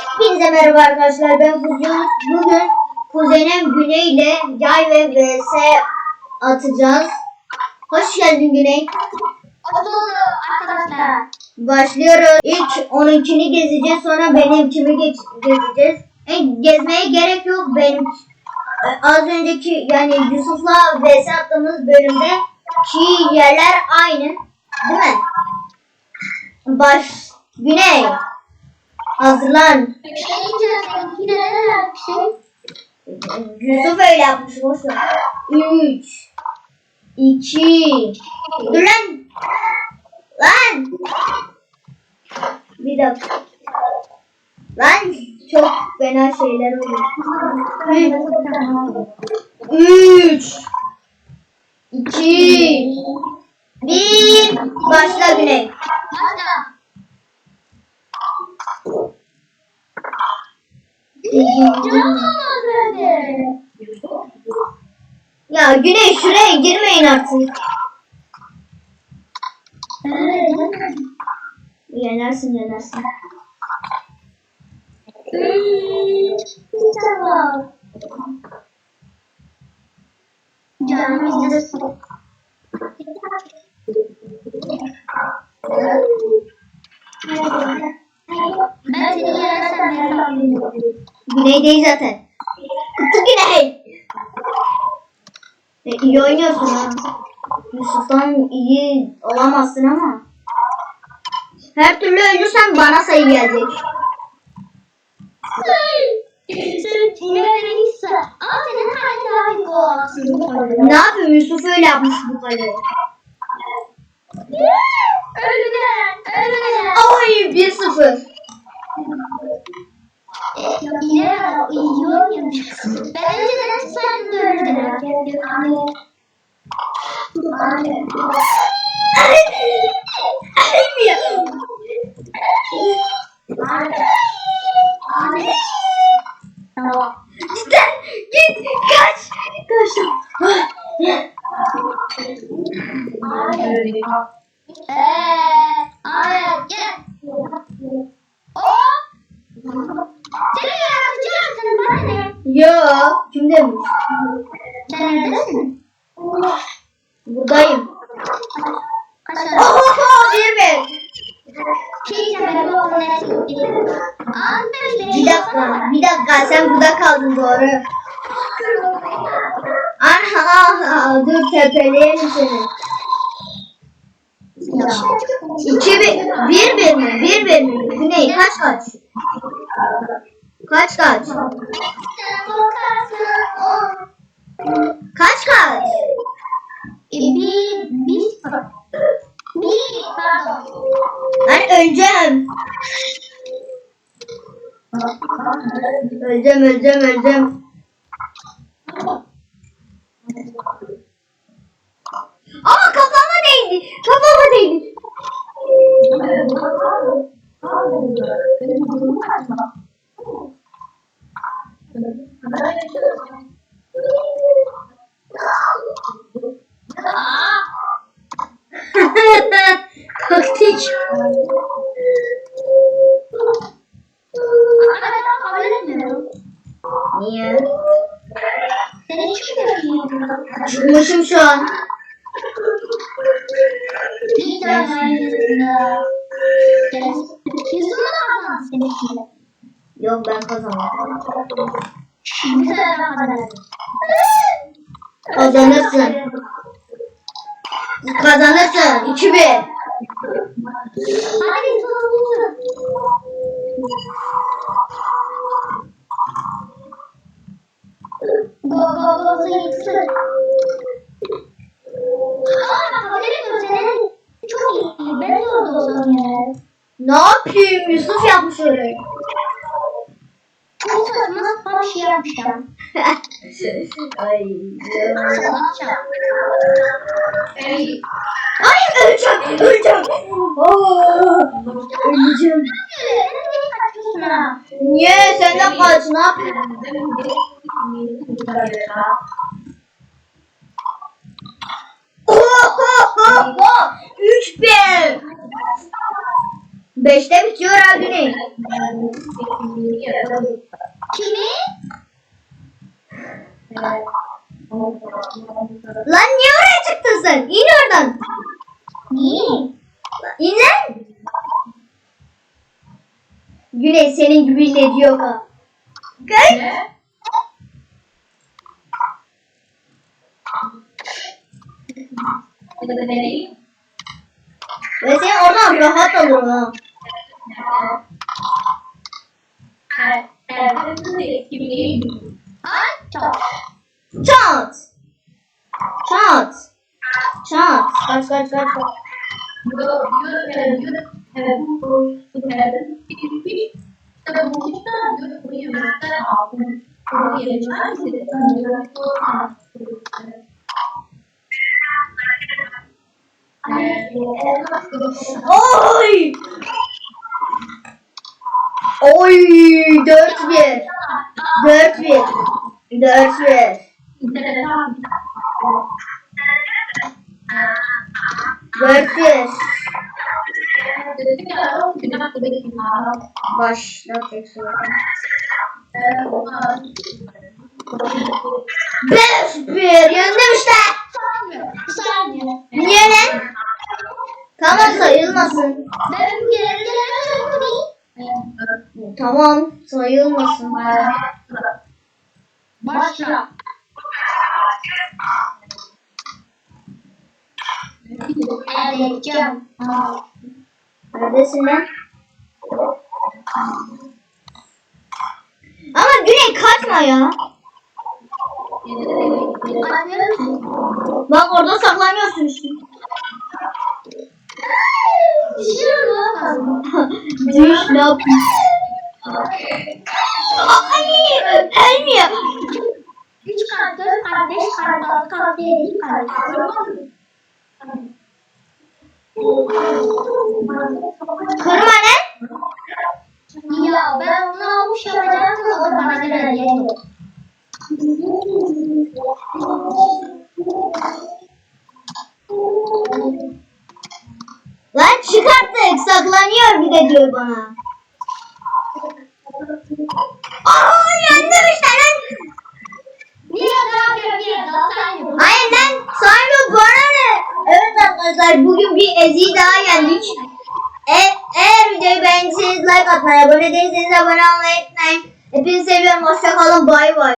Hepinize merhaba arkadaşlar. Ben Fuzyon. Bugün kuzenim Güney ile yay ve vs atacağız. Hoş geldin Güney. Arkadaşlar. Başlıyoruz. İlk 12'ni gezeceğiz. Sonra benimkimi geç, gezeceğiz. E, gezmeye gerek yok. Benim e, az önceki yani Yusuf'la vs attığımız bölümde ki yerler aynı. Değil mi? Baş Güney. Hazırlan. Bir bir? Yusuf öyle yapmış boş ver. 3 2 Dur lan. Lan. Bir dakika. Lan çok fena şeyler oluyor. 3 2 1 Başla Güney. Başla. Ya Güney şuraya girmeyin artık. Yenersin yenersin. Tamam. Canım izlesin. Ben seni yenersem yaparım. Güney değil zaten. Kutu Güney. E, iyi oynuyorsun ha. Yusuf'tan iyi olamazsın ama. Her türlü ölürsen bana sayı gelecek. Ne yapayım Yusuf öyle yapmış bu kaleyi. Ölüden, ölüden. Ay 1-0. Yine iyi oynayacaksın. Ben önceden çıksaydım da ölüden. Tamam. Cidden git kaç. Kaçtım. Eee, aynen gel. O. Seni yaratacağım sen bana ne? Yo kim demiş? Sen neredesin? Buradayım. Kaçalım. Oho bir bir. Bir dakika, bir dakika sen burada kaldın doğru. Aha, dur tepeleyelim seni. İki bir, bir bir mi? Bir bir mi? Güney kaç kaç? Kaç kaç? Kaç kaç? E, Bir, bir. Bir, pardon. Ben öleceğim. Öleceğim, öleceğim, öleceğim. Aa kafama değdi. Kafama değdi. Aa, Taktik. ama ben kabul etmiyorum. Niye? Sen hiç çıkmıyorsun. Çıkmışım şu an. Bir tane seninkiyle. Yok ben kazandım. Bir tane daha kazandı. Kazanırsın. Kazanırsın. 2-1. Hadi. Go go go ya. Ne yapayım? Yusuf yapmış öyle. Çok saçma sapan bir şey yapmışlar. Ay. Ey. Ay öleceğim. Öleceğim. Aa, öleceğim. Niye? Sen de kaç. Ne yapıyorsun? Oho! 3-1. Beşte bitiyor abi ne? Kimi? Lan niye oraya çıktın sen? İn oradan. Niye? İn lan. Güney senin gibi ne diyor ha? Kaç. Ve seni oradan rahat alırım ha. Ay çok. Çat. Çat. Çat. Kaç kaç kaç kaç. Oy! Oy! Dört bir. Dört bir. Dört bir. Dört bir. Başla tekrar. Beş bir. Yendim işte. Niye lan? Tamam sayılmasın. Tamam sayılmasın. Başla. Canım. Neredesin lan? Ama Güney kaçma ya. Bak orada saklanıyorsun işte. Düş ne yapayım? Ay, ölmüyor. Üç kart, dört kart, beş kart, altı kart, yedi kart. Kırma lan. Ya ben onu almış yapacaktım o da bana göre değil. Lan çıkarttık saklanıyor bir de diyor bana. Aa yendim işte lan. Niye daha bir daha sen yapın. Hayır lan sahibi bana ne? Evet arkadaşlar bugün bir Ezi'yi daha yendik. E, eğer videoyu beğendiyseniz like atmayı, abone değilseniz abone olmayı unutmayın. Hepinizi seviyorum. Hoşçakalın. Bay bay.